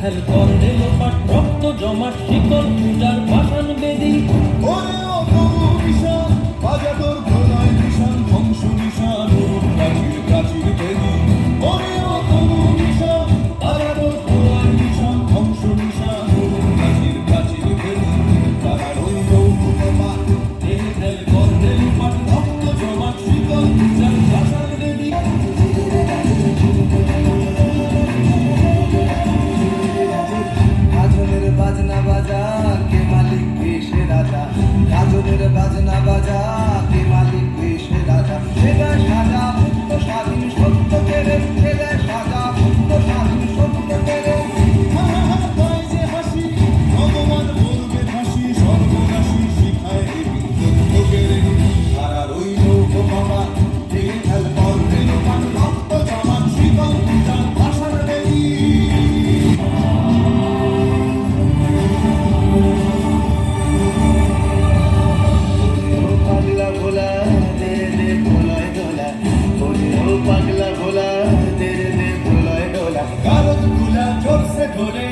ভেঙে ফেল কর রেল পাট, রক্ত জমাট, শিকল, পূজার পাষাণ বেদী। ওরে ও তবু নিশান বাজা তোর প্রলয় নিশান ধ্বংস রক্ত বাজনা বাজা পাগলা ভোলা তেরে দে প্রলয় ডোলা কারণগুলা জোরসে ঢোলে